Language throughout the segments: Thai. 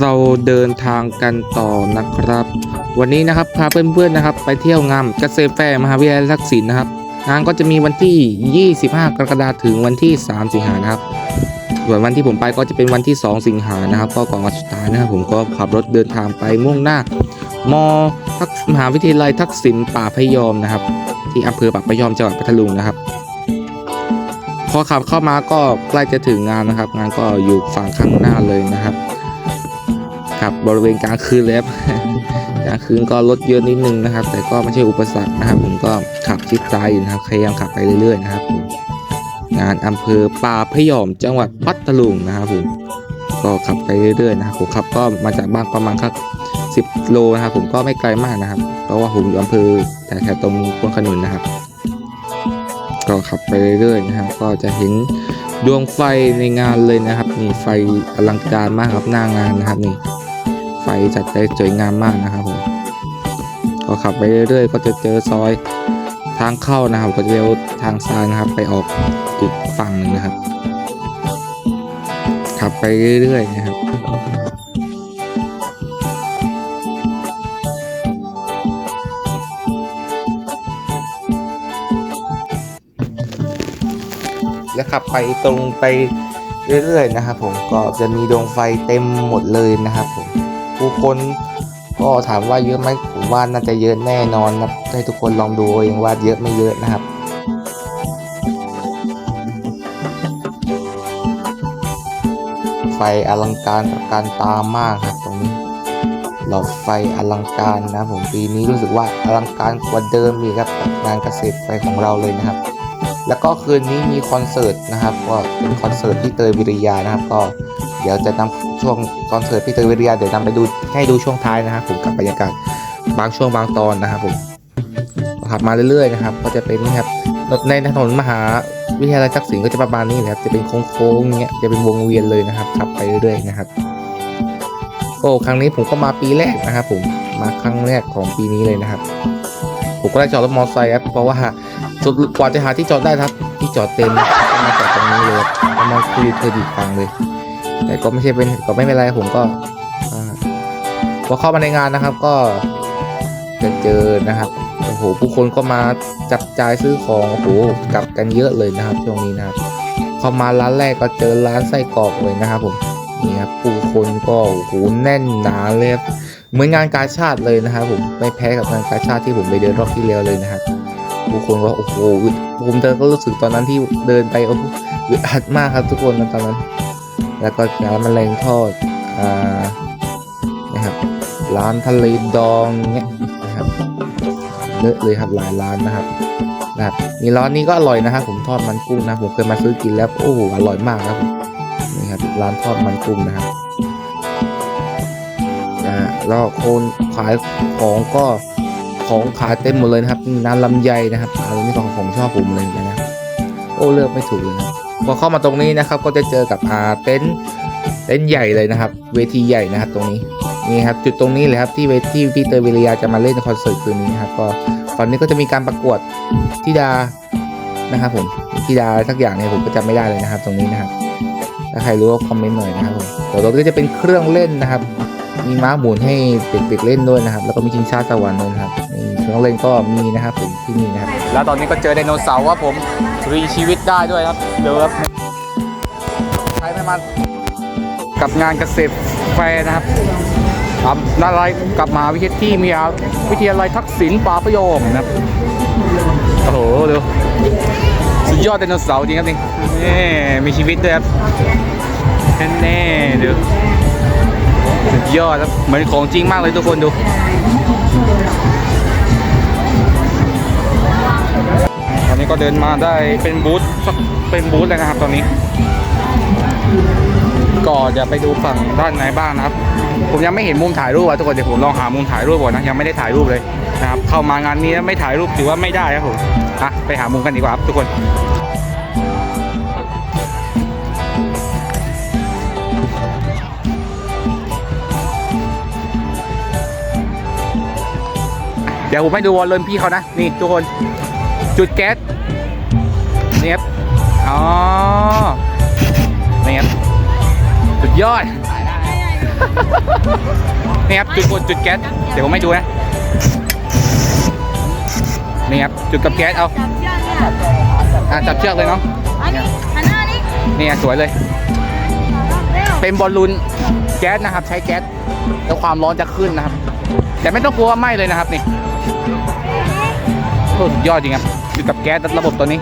เราเดินทางกันต่อนะครับ วันนี้นะครับพาเพื่อนๆนะครับ ไปเที่ยวงานเกษตรแฟร์มหาวิทยาลัยทักษิณนะครับ งานก็จะมีวันที่ 25 กรกฎาคมถึงวันที่ 3 สิงหานะครับส่วนวันที่ผมไปก็จะเป็นวันที่ 2 สิงหานะครับ ก็ก่อนวันสุดท้ายนะครับผมก็ขับรถเดินทางไปมุ่งหน้ามทักมหาวิทยาลัยทักษิณป่าพยอมนะครับ ที่อำเภอป่าพยอมจังหวัดพัทลุงนะครับ พอขับเข้ามาก็ใกล้จะถึงงานนะครับ งานก็อยู่ฝั่งข้างหน้าเลยนะครับ ครับบริเวณกลางคืนเลยครับกลางคืนก็รถเยอะนิดนึงนะครับ แต่ก็ไม่ใช่อุปสรรคนะครับ ผมก็ขับชิดซ้ายอยู่นะครับพยายามขับไปเรื่อยๆนะครับผมงานอำเภอป่าพยอมจังหวัดพัทลุงนะครับผมก็ขับไปเรื่อยๆนะครับผมขับก็มาจากบ้านประมาณครับ10โลนะครับ ผมก็ไม่ไกลมากนะครับ เพราะว่าผมอยู่อำเภอแต่แถวตรงพวนขนุนนะครับ ก็ขับไปเรื่อยๆนะครับ ก็จะเห็นดวงไฟในงานเลยนะครับนี่ไฟอลังการมากครับหน้างานนะครับนี่ ไฟจัดได้สวยงามมากนะครับผมก็ขับไปเรื่อยๆ ก็จะเจอซอยทางเข้านะครับ ก็จะเลี้ยวทางซ้ายนะครับ ไปออกอีกฝั่งหนึ่งนะครับ ขับไปเรื่อยๆนะครับแล้วขับไปตรงไปเรื่อยๆนะครับผมก็จะมีดวงไฟเต็มหมดเลยนะครับผม ผู้คนก็ถามว่าเยอะไหมผมว่าน่าจะเยอะแน่นอนนะให้ทุกคนลองดูเองว่าเยอะไม่เยอะนะครับไฟอลังการตระการตามากครับตรงนี้หลอดไฟอลังการนะผมปีนี้รู้สึกว่าอลังการกว่าเดิมอีกครับกับงานเกษตรไฟของเราเลยนะครับ แล้วก็คืนนี้มีคอนเสิร์ตนะครับก็เป็นคอนเสิร์ตพี่เตยวิริยานะครับ ก็เดี๋ยวจะนำช่วงคอนเสิร์ตพี่เตยวิริยาเดี๋ยวนำไปดูให้ดูช่วงท้ายนะครับผมกับบรรยากาศบางช่วงบางตอนนะครับผมขับมาเรื่อยๆนะครับ ก็จะเป็นนี่ครับในถนนมหาวิทยาลัยทักษิณก็จะประมาณนี้นะครับ จะเป็นโค้งๆเงี้ยจะเป็นวงเวียนเลยนะครับขับไปเรื่อยๆนะครับโอ้ครั้งนี้ผมก็มาปีแรกนะครับ ผมมาครั้งแรกของปีนี้เลยนะครับ ผมก็ได้จอดรถมอเตอร์ไซค์ครับเพราะว่า สุดกว่าจะหาที่จอดได้ครับ ที่จอดเต็มก็มาจอดตรงนี้เลยก็มาคุยเธอดีฟังเลย แต่ก็ไม่ใช่เป็นก็ไม่เป็นไรผมก็พอเข้ามาในงานนะครับก็จะเจอนะครับโอ้โหผู้คนก็มาจับจ่ายซื้อของโอ้โหกลับกันเยอะเลยนะครับช่วงนี้นะครับเข้ามาร้านแรกก็เจอร้านไส้กรอกเลยนะครับผมนี่ครับผู้คนก็โอ้โหแน่นหนาเลยบเหมือนงานกาชาติเลยนะครับผมไม่แพ้กับงานกาชาติที่ผมไปเดินรอบที่แล้วเลยนะครับ ผู้คนก็โอ้โหผมเดินก็รู้สึกตอนนั้นที่เดินไปโอ้โหอึดอัดมากครับทุกคนตอนนั้น แล้วก็ร้านแมลงทอดอ่านะครับร้านทะเลดองเงี้ยนะครับเยอะเลยครับหลายร้านนะครับนะครับมีร้านนี้ก็อร่อยนะครับผมทอดมันกุ้งนะผมเคยมาซื้อกินแล้วโอ้โหอร่อยมากครับนี่ครับร้านทอดมันกุ้งนะครับอ่าแล้วคนขายของก็ ของขายเต็มหมดเลยนะครับน้ำลำไยนะครับอันนี้ของของชอบผมเลยนะครับโอ้เลือกไม่ถูกเลยนะพอเข้ามาตรงนี้นะครับ ก็จะเจอกับอาเต็นเต็นใหญ่เลยนะครับ เวทีใหญ่นะครับตรงนี้นี่ครับจุดตรงนี้เลยครับที่เวทีพี่เตยวิริยาจะมาเล่นคอนเสิร์ตคืนนี้นะครับก็ฝั่งนี้ก็จะมีการประกวดธิดานะครับผมธิดาสักอย่างเนี่ยผมก็จำไม่ได้เลยนะครับ ตรงนี้นะครับถ้าใครรู้ก็คอมเมนต์หน่อยนะครับผมเดี๋ยวเราก็จะเป็นเครื่องเล่นนะครับ มีม้าหมุนให้เด็กๆเล่นด้วยนะครับ แล้วก็มีชิงช้าสวรรค์ด้วยนะครับนี่เครื่องเล่นก็มีนะครับผมที่นี่นะครับ แล้วตอนนี้ก็เจอไดโนเสาร์ว่าผมรีชีวิตได้ด้วยครับเดี๋ยวครับใช้ไม่มันกับงานเกษตรแฟร์นะครับทำนาไรกับมหาวิทยาลัยที่มีวิทยาลัยทักษิณป่าประโยมนะครับ โอ้โหดูสุดยอดไดโนเสาร์จริงครับนี่นี่มีชีวิตด้วยครับแน่ๆดู สุดยอดครับเหมือนของจริงมากเลยทุกคนดูตอนนี้ก็เดินมาได้เป็นบูธสักเป็นบูธเลยนะครับตอนนี้ ก็เดี๋ยวไปดูฝั่งด้านในบ้างนะครับ ผมยังไม่เห็นมุมถ่ายรูปอะทุกคนเดี๋ยวผมลองหามุมถ่ายรูปก่อนนะยังไม่ได้ถ่ายรูปเลยนะครับเข้ามางานนี้ไม่ถ่ายรูปถือว่าไม่ได้ครับผมอะไปหามุมกันดีกว่าครับทุกคน ดี๋ยวผมให้ดูวอลเลนพี่เขานะ นี่ทุกคน จุดแก๊สนี่ครับอ๋อนี่ครับสุดยอดนี่ครับจุดบนจุดแก๊สเดี๋ยวผมให้ดูนะนี่ครับจุดกับแก๊สเอาจับเชือกเนี่ยอะจับเชือกเลยเนาะอันนี้หันหน้านี่นี่อะสวยเลยเร็วเป็นบอลลูนแก๊สนะครับ ใช้แก๊สแล้วความร้อนจะขึ้นนะครับ แต่ไม่ต้องกลัวว่าไหม้เลยนะครับนี่โคตร สุดยอดจริงครับอยู่กับแก๊สระบบตัวนี้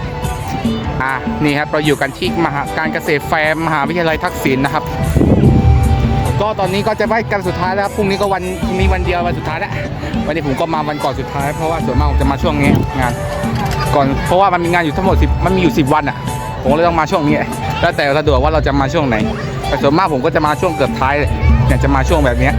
อ่านี่ครับเราอยู่กันที่มหาการเกษตรแฟร์มหาวิทยาลัยทักษิณนะครับ ก็ตอนนี้ก็จะไหว้กันสุดท้ายแล้วพรุ่งนี้ก็วันพรุ่งนี้วันเดียววันสุดท้ายแล้ววันนี้ผมก็มาวันก่อนสุดท้ายเพราะว่าส่วนมากผมจะมาช่วงนี้งาน ก่อนเพราะว่ามันมีงานอยู่ทั้งหมด10มันมีอยู่10วันอะผมเลยต้องมาช่วงนี้แล้วแต่สะดวกว่าเราจะมาช่วงไหนแต่ส่วนมากผมก็จะมาช่วงเกือบท้ายเลยเนี่ยจะมาช่วงแบบนี้